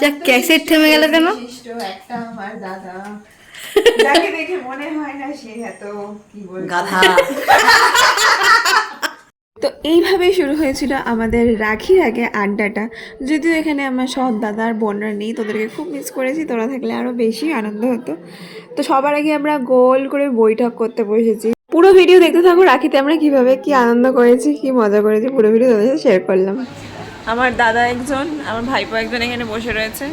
যা ক্যাসেট থেমে গেল কেন? একটা আমার দাদা। যাকে দেখে মনে হয় না সে এত কি বলব। গাধা। তো এইভাবেই শুরু হয়েছিল আমাদের রাখির আগে আড্ডাটা। যদিও এখানে আমার সব দাদা আর বোনরা নেই তোদেরকে খুব মিস করেছি তোরা থাকলে আরও বেশি আনন্দ হতো। তো সবার আগে আমরা গোল করে বৈঠক করতে বসেছি। পুরো ভিডিও দেখতে থাকো রাখিতে আমরা কীভাবে কি আনন্দ করেছি কি মজা করেছি পুরো ভিডিও তোদের সাথে শেয়ার করলাম। আমার দাদা একজন আমার ভাইপো একজন এখানে বসে রয়েছে।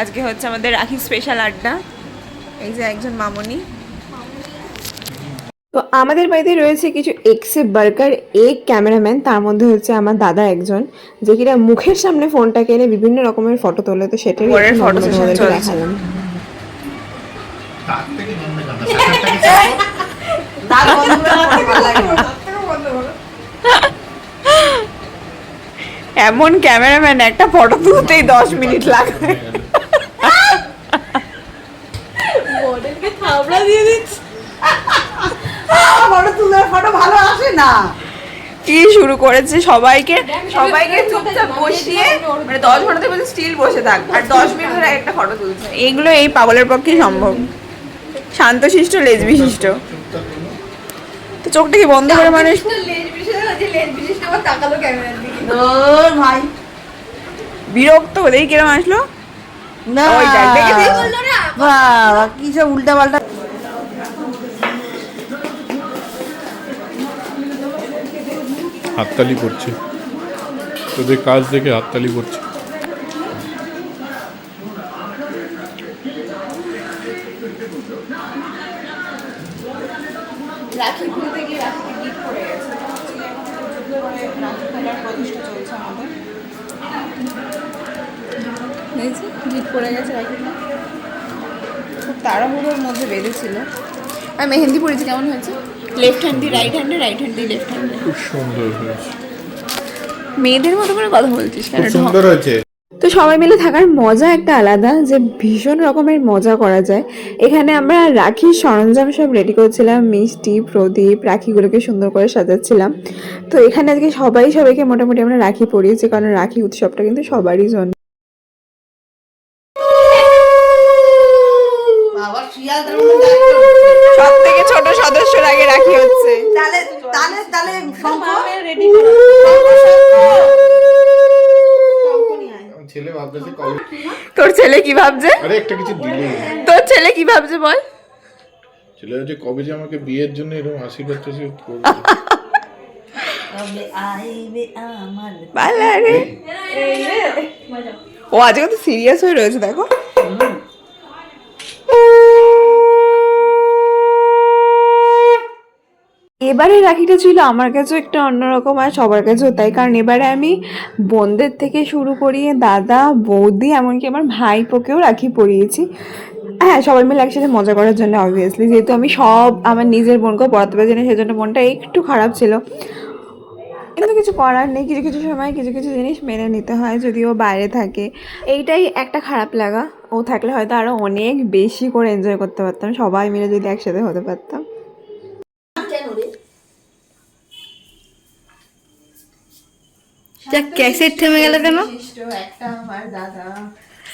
আজকে হচ্ছে আমাদের রাখি স্পেশাল আড্ডা। এই যে একজন মামনি। তো আমাদের বাড়িতে রয়েছে কিছু এক্সে বার্কার এক ক্যামেরাম্যান তার মধ্যে হচ্ছে আমার দাদা একজন যে কিনা মুখের সামনে ফোনটাকে এনে বিভিন্ন রকমের ফটো তোলে তো সেটাই তোমাদেরকে দেখালাম। তার থেকে জন্মে কথা সাঁতারটাকে চাপো। তার বন্ধুরা ভালো লাগে এমন ক্যামেরাম্যান একটা ফটো তুলতেই দশ মিনিট লাগে। থাবড়া দিয়ে দিচ্ছি। ফটো তুলে ফটো ভালো আসে না। কি শুরু করেছে সবাইকে? সবাইকে চুপচাপ বসিয়ে মানে দশ ঘন্টাতে বলছে স্টিল বসে থাক আর দশ মিনিট ধরে একটা ফটো তুলছে। এগুলো এই পাগলের পক্ষে সম্ভব। শান্তশিষ্ট লেজ বিশিষ্ট তো চোখটা কি বন্ধ করে মানুষ তোর ভাই। বিরক্ত হলেই কিরম আসলো? না। দেখ, বাবা কি সব উল্টা পাল্টা হাততালি পড়ছে তোদের কাজ দেখে হাততালি পড়ছে রাখি খুলতে গিয়ে পড়ে গেছে। রাখি প্রতিষ্ঠা চলছে আমাদের। দেখছি গিট পড়ে গেছে রাখিটা খুব তাড়াহুড়োর মধ্যে বেঁধেছিল। আর মেহেন্দি পড়েছি কেমন হয়েছে? লেফট হ্যান্ড দিয়ে রাইট হ্যান্ডে রাইট হ্যান্ড দিয়ে লেফট হ্যান্ডে খুব সুন্দর হয়েছে। মেয়েদের মতো করে কথা বলছিস কেন? সুন্দর হয়েছে। তো সবাই মিলে থাকার মজা একটা আলাদা যে ভীষণ রকমের মজা করা যায়। এখানে আমরা রাখির সরঞ্জাম সব রেডি করছিলাম মিষ্টি প্রদীপ রাখিগুলোকে সুন্দর করে সাজাচ্ছিলাম। তো এখানে আজকে সবাই সবাইকে মোটামুটি আমরা রাখি পরিয়েছি কারণ রাখি উৎসবটা কিন্তু সবারই জন্য। সব থেকে ছোট সদস্যর আগে রাখি হচ্ছে। তালে তালে শঙ্খ। রেডি তোর ছেলে কি ভাবছে? আরে একটা কিছু দিলে। তোর ছেলে কি ভাবছে বল? ছেলে যে কবে যে আমাকে বিয়ের জন্য এরকম আশীর্বাদ টাশীর্বাদ করবে। তবে আইবে আমার ভালো রে। ও আজকে তো সিরিয়াস হয়ে রয়েছে দেখো। এবারে রাখিটা ছিল আমার কাছেও একটা অন্যরকম আর সবার কাছেও তাই। কারণ এবারে আমি বোনদের থেকে শুরু করিয়ে দাদা, বৌদি, এমনকি আমার ভাই ভাইপোকেও রাখি পরিয়েছি। হ্যাঁ সবাই মিলে একসাথে মজা করার জন্য অবভিয়াসলি যেহেতু আমি সব আমার নিজের বোনকেও পড়াতে পারছি না, সেজন্য মনটা একটু খারাপ ছিল। কিন্তু কিছু করার নেই, কিছু কিছু সময় কিছু কিছু জিনিস মেনে নিতে হয়, যদিও বাইরে থাকে। এইটাই একটা খারাপ লাগা। ও থাকলে হয়তো আরও অনেক বেশি করে এনজয় করতে পারতাম, সবাই মিলে যদি একসাথে হতে পারতাম। যা ক্যাসেট থেমে গেল কেন? একটা আমার দাদা।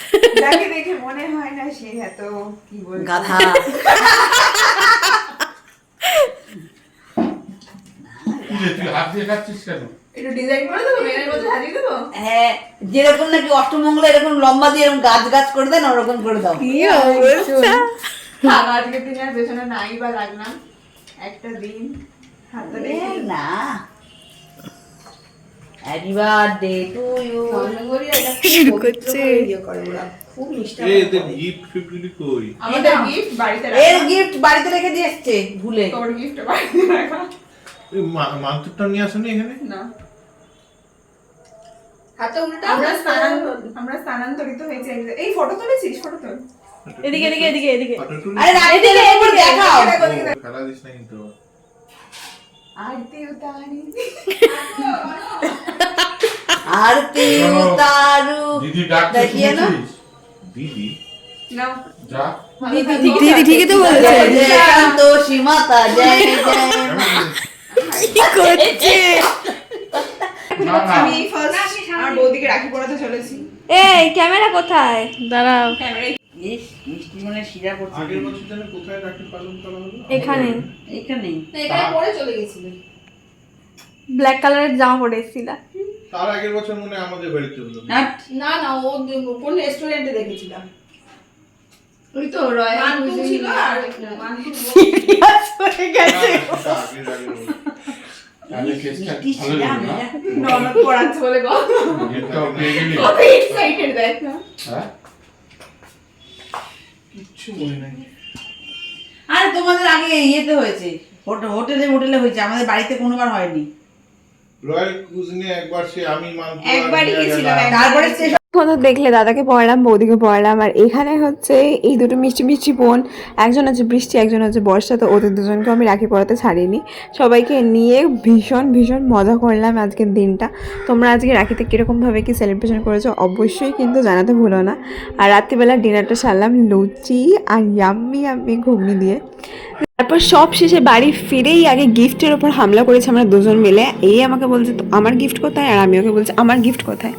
যাকে দেখে মনে হয় না সে এত কি বলব। গাধা। হাত হ্যাঁ যেরকম নাকি অষ্টমঙ্গলে এরকম লম্বা দিয়ে এরকম গাছ গাছ করে দেন ওরকম করে দাও। আর আজকের দিনে আর পেছনে নাই বা লাগলাম। একটা দিন হাতটা এ, না। হ্যাপি বার্থডে টু ইউ শুরু করছে খুব মিষ্টি এ এদের গিফট ফিফট কই আমাদের গিফট বাড়িতে এর গিফট বাড়িতে রেখে দিয়ে এসছে ভুলে। তোর গিফট বাড়িতে রাখা। এই নিয়ে আসেনি এখানে? না। হাতে উল্টা? আমরা স্থানান্তর আমরা স্থানান্তরিত হয়েছে। এই- ফটো তুলেছিস? ফটো তুল। এদিকে এদিকে এদিকে এদিকে। আরে দেখাও। খেলা দিস না কিন্তু। আবার। আরতি উতারি আর তিউ তারু দিদি ডাকছে দেখিয়ে না শুনেছিস? দিদি নাও যা দিদি দিদি ঠিকই তো বলেছে জয় জয় করছে। আমি ফার্স্ট আমার বৌদিকে রাখি পরাতে চলেছি এই ক্যামেরা কোথায় দাঁড়াও ইস, মিষ্টি মনে শিরা করছে। আগের বছর যেন কোথায় রাখি পালন করা হলো? এখানে। এখানেই এখানে। পরে চলে গেছিলেন ব্ল্যাক কালারের জামা পরে এসেছিলা। তার আগের বছর মনে আমাদের বাড়িতে হলো। না না ও কোন রেস্টুরেন্টে দেখেছিলাম। ওই তো রয়্যাল ছিল আর সিরিয়াস হয়ে গেছে। পড়াচ্ছে বলে এক্সাইটেড দেখ না। হ্যাঁ? কিচ্ছু মনে নাই। আরে তোমাদের আগে ইয়েতে হয়েছে হোটে- হোটেলে হোটেলে হয়েছে আমাদের বাড়িতে কোনোবার হয়নি। রয়্যাল কুজিনে একবার সে আমি মানতে একবারই গেছিলাম, একবার। তারপরে দেখলে দাদাকে পড়ালাম, বৌদিকে পড়ালাম, আর এখানে হচ্ছে এই দুটো মিষ্টি মিষ্টি বোন, একজন হচ্ছে বৃষ্টি, একজন হচ্ছে বর্ষা, তো ওদের দুজনকে আমি রাখি পড়াতে ছাড়িনি। সবাইকে নিয়ে ভীষণ ভীষণ মজা করলাম আজকের দিনটা। তোমরা আজকে রাখিতে কীরকমভাবে কি সেলিব্রেশন করেছ? অবশ্যই কিন্তু জানাতে ভুলো না। আর রাত্রিবেলা ডিনারটা সারলাম লুচি আর ইয়াম্মি ইয়াম্মি ঘুগনি দিয়ে। তারপর সব শেষে বাড়ি ফিরেই আগে গিফটের ওপর হামলা করেছে আমরা দুজন মিলে। এই আমাকে বলছে, "তো আমার গিফট কোথায়? আর আমি ওকে বলছি, আমার গিফট কোথায়?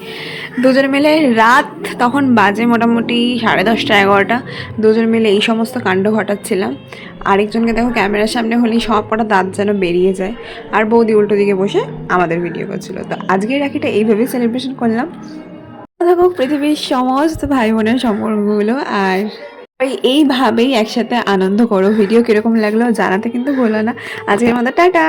দুজন মিলে রাত তখন বাজে মোটামুটি সাড়ে দশটা, এগারোটা। দুজন মিলে এই সমস্ত কাণ্ড ঘটাচ্ছিলাম। আরেকজনকে দেখো ক্যামেরার সামনে হলেই সব কটা দাঁত যেন বেরিয়ে যায়। আর বৌদি উল্টো দিকে বসে আমাদের ভিডিও করছিল। তো আজকের রাখিটা এইভাবেই সেলিব্রেশন করলাম। দেখো পৃথিবীর সমস্ত ভাই বোনের সম্পর্কগুলো আর এইভাবেই একসাথে আনন্দ করো। ভিডিও কীরকম লাগল জানাতে কিন্তু ভুলো না। আজকের মতো টাটা!